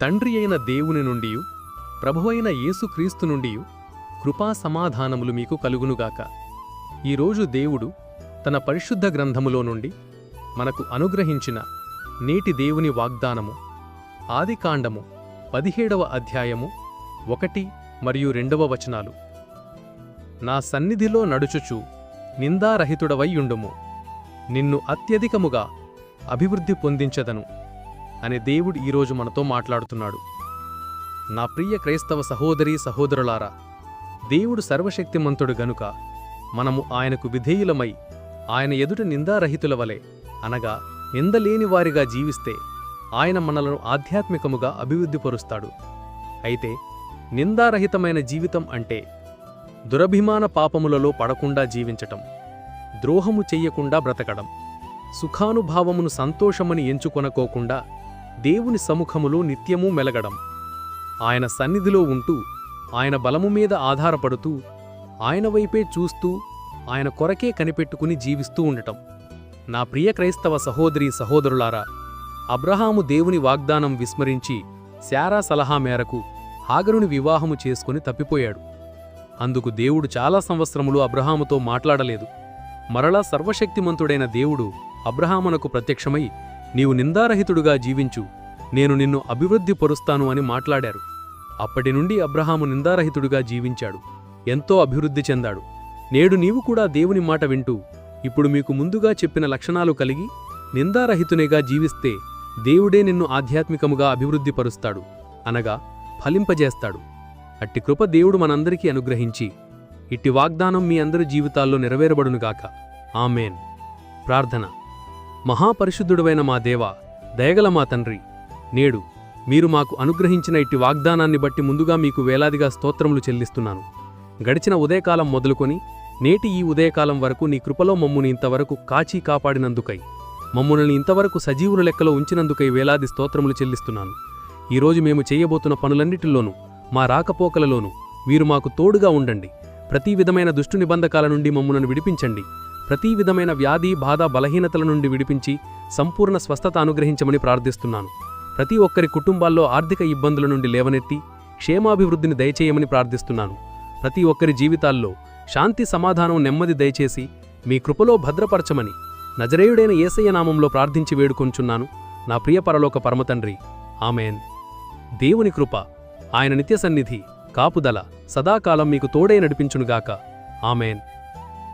తండ్రి అయిన దేవుని నుండి ప్రభువైన యేసుక్రీస్తు నుండి కృపా సమాధానములు మీకు కలుగునుగాక ఈరోజు దేవుడు తన పరిశుద్ధ గ్రంథములో నుండి మనకు అనుగ్రహించిన నేటి దేవుని వాగ్దానము ఆదికాండము పదిహేడవ అధ్యాయము ఒకటి మరియు రెండవ వచనాలు. నా సన్నిధిలో నడుచుచు నిందారహితుడవైయుండుము నిన్ను అత్యధికముగా అభివృద్ధి పొందించదను. అనే దేవుడు ఈరోజు మనతో మాట్లాడుతున్నాడు. నా ప్రియ క్రైస్తవ సహోదరి సహోదరులారా దేవుడు సర్వశక్తిమంతుడు గనుక మనము ఆయనకు విధేయులమై ఆయన ఎదుట నిందారహితుల వలె అనగా నిందలేని వారిగా జీవిస్తే ఆయన మనలను ఆధ్యాత్మికముగా అభివృద్ధిపరుస్తాడు. అయితే నిందారహితమైన జీవితం అంటే దురభిమాన పాపములలో పడకుండా జీవించటం ద్రోహము చెయ్యకుండా బ్రతకడం సుఖానుభావమును సంతోషమని ఎంచుకొనకోకుండా దేవుని సముఖములో నిత్యమూ మెలగడం. ఆయన సన్నిధిలో ఉంటూ ఆయన బలము మీద ఆధారపడుతూ ఆయన వైపే చూస్తూ ఆయన కొరకే కనిపెట్టుకుని జీవిస్తూ ఉండటం. నా ప్రియ క్రైస్తవ సహోదరీ సహోదరులారా అబ్రహాము దేవుని వాగ్దానం విస్మరించి శారా సలహా మేరకు హాగరుని వివాహము చేసుకుని తప్పిపోయాడు. అందుకు దేవుడు చాలా సంవత్సరములు అబ్రహాముతో మాట్లాడలేదు. మరలా సర్వశక్తిమంతుడైన దేవుడు అబ్రహామునకు ప్రత్యక్షమై నీవు నిందారహితుడుగా జీవించు. నేను నిన్ను అభివృద్ధి పరుస్తాను అని మాట్లాడారు. అప్పటి నుండి అబ్రహాము నిందారహితుడుగా జీవించాడు. ఎంతో అభివృద్ధి చెందాడు. నేడు నీవు కూడా దేవుని మాట వింటూ ఇప్పుడు మీకు ముందుగా చెప్పిన లక్షణాలు కలిగి నిందారహితునిగా జీవిస్తే దేవుడే నిన్ను ఆధ్యాత్మికముగా అభివృద్ధిపరుస్తాడు అనగా ఫలింపజేస్తాడు. అట్టి కృప దేవుడు మనందరికీ అనుగ్రహించి ఇట్టి వాగ్దానం మీ అందరి జీవితాల్లో నెరవేరబడునుగాక. ఆమెన్. ప్రార్థన. మహాపరిశుద్ధుడవైన మా దేవ దయగల మా తండ్రి. నేడు మీరు మాకు అనుగ్రహించిన ఇట్టి వాగ్దానాన్ని బట్టి ముందుగా మీకు వేలాదిగా స్తోత్రములు చెల్లిస్తున్నాను. గడిచిన ఉదయకాలం మొదలుకొని నేటి ఈ ఉదయకాలం వరకు నీ కృపలో మమ్ముని ఇంతవరకు కాచి కాపాడినందుకై మమ్మునని ఇంతవరకు సజీవుల లెక్కలో ఉంచినందుకై వేలాది స్తోత్రములు చెల్లిస్తున్నాను. ఈరోజు మేము చేయబోతున్న పనులన్నిటిలోనూ మా రాకపోకలలోనూ మీరు మాకు తోడుగా ఉండండి. ప్రతి విధమైన దుష్టు నిబంధకాల నుండి మమ్ములను విడిపించండి. ప్రతి విధమైన వ్యాధి బాధ బలహీనతల నుండి విడిపించి సంపూర్ణ స్వస్థత అనుగ్రహించమని ప్రార్థిస్తున్నాను. ప్రతి ఒక్కరి కుటుంబాల్లో ఆర్థిక ఇబ్బందుల నుండి లేవనెత్తి క్షేమాభివృద్ధిని దయచేయమని ప్రార్థిస్తున్నాను. ప్రతి ఒక్కరి జీవితాల్లో శాంతి సమాధానం నెమ్మది దయచేసి మీ కృపలో భద్రపరచమని నజరేయుడైన ఏసయ్య నామంలో ప్రార్థించి వేడుకొంచున్నాను. నా ప్రియ పరలోక పరమతండ్రి ఆమెన్. దేవుని కృప ఆయన నిత్య సన్నిధి కాపుదల సదాకాలం మీకు తోడే నడిపించునుగాక. ఆమెన్.